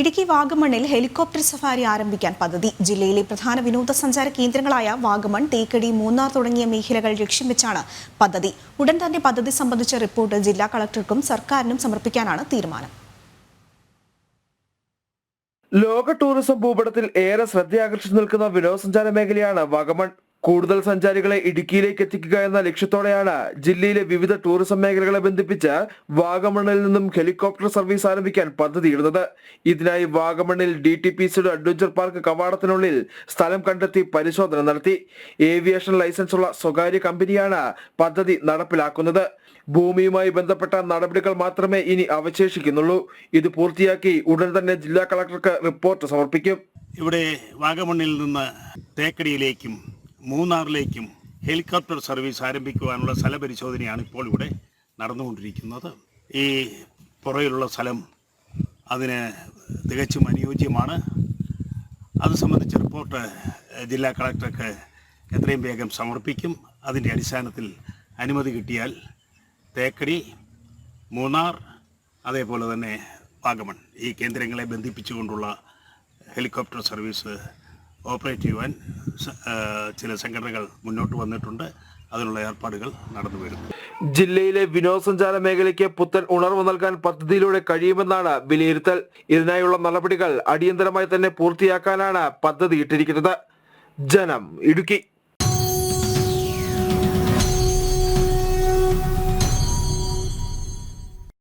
Idukki വാഗമണ്ണിൽ helicopter safari ആരംഭിക്കാൻ പദ്ധതി. ജില്ലയിലെ പ്രധാന വിനോദസഞ്ചാര കേന്ദ്രങ്ങളായ വാഗമൺ തേക്കടി മൂന്നാർ തുടങ്ങിയ മേഖലകൾ ലക്ഷ്യം വെച്ചാണ് പദ്ധതി. ഉടൻ തന്നെ പദ്ധതി സംബന്ധിച്ച റിപ്പോർട്ട് ജില്ലാ കളക്ടർക്കും സർക്കാരിനും സമർപ്പിക്കാനാണ് തീരുമാനം. ലോക ടൂറിസം ഭൂപടത്തിൽ ഏറെ ശ്രദ്ധയാകർഷിച്ചു നിൽക്കുന്ന വിനോദസഞ്ചാര മേഖലയാണ് വാഗമൺ. കൂടുതൽ സഞ്ചാരികളെ ഇടുക്കിയിലേക്ക് എത്തിക്കുക എന്ന ലക്ഷ്യത്തോടെയാണ് ജില്ലയിലെ വിവിധ ടൂറിസം മേഖലകളെ ബന്ധിപ്പിച്ച് വാഗമണ്ണിൽ നിന്നും ഹെലികോപ്റ്റർ സർവീസ് ആരംഭിക്കാൻ പദ്ധതിയിടുന്നത് ഇതിനായി വാഗമണ്ണിൽ ഡി ടി പി സിയുടെ അഡ്വഞ്ചർ പാർക്ക് കവാടത്തിനുള്ളിൽ സ്ഥലം കണ്ടെത്തി പരിശോധന നടത്തി. ഏവിയേഷൻ ലൈസൻസ് ഉള്ള സ്വകാര്യ കമ്പനിയാണ് പദ്ധതി നടപ്പിലാക്കുന്നത്. ഭൂമിയുമായി ബന്ധപ്പെട്ട നടപടികൾ മാത്രമേ ഇനി അവശേഷിക്കുന്നുള്ളൂ. ഇത് പൂർത്തിയാക്കി ഉടൻ തന്നെ ജില്ലാ കളക്ടർക്ക് റിപ്പോർട്ട് സമർപ്പിക്കും. ഇവിടെ വാഗമണ്ണിൽ നിന്ന് തേക്കടിയിലേക്കും മൂന്നാറിലേക്കും ഹെലികോപ്റ്റർ സർവീസ് ആരംഭിക്കുവാനുള്ള സ്ഥലപരിശോധനയാണ് ഇപ്പോൾ ഇവിടെ നടന്നുകൊണ്ടിരിക്കുന്നത്. ഈ പുറയിലുള്ള സ്ഥലം അതിന് തികച്ചും അനുയോജ്യമാണ്. അത് സംബന്ധിച്ച റിപ്പോർട്ട് ജില്ലാ കളക്ടർക്ക് എത്രയും വേഗം സമർപ്പിക്കും. അതിന്റെ അടിസ്ഥാനത്തിൽ അനുമതി കിട്ടിയാൽ തേക്കടി മൂന്നാർ അതേപോലെ തന്നെ വാഗമൺ ഈ കേന്ദ്രങ്ങളെ ബന്ധിപ്പിച്ചുകൊണ്ടുള്ള ഹെലികോപ്റ്റർ സർവീസ് ഓപ്പറേറ്റ് ചെയ്യുവാൻ ചില സംഘടനകൾ മുന്നോട്ട് വന്നിട്ടുണ്ട്. അതിനുള്ള ഏർപ്പാടുകൾ നടന്നു വരുന്നു. ജില്ലയിലെ വിനോദസഞ്ചാര മേഖലയ്ക്ക് പുത്തൻ ഉണർവ് നൽകാൻ പദ്ധതിയിലൂടെ കഴിയുമെന്നാണ് വിലയിരുത്തൽ. ഇതിനായുള്ള നടപടികൾ അടിയന്തരമായി തന്നെ പൂർത്തിയാക്കാനാണ് പദ്ധതി ഇട്ടിരിക്കുന്നത്. ജനം ഇടുക്കി.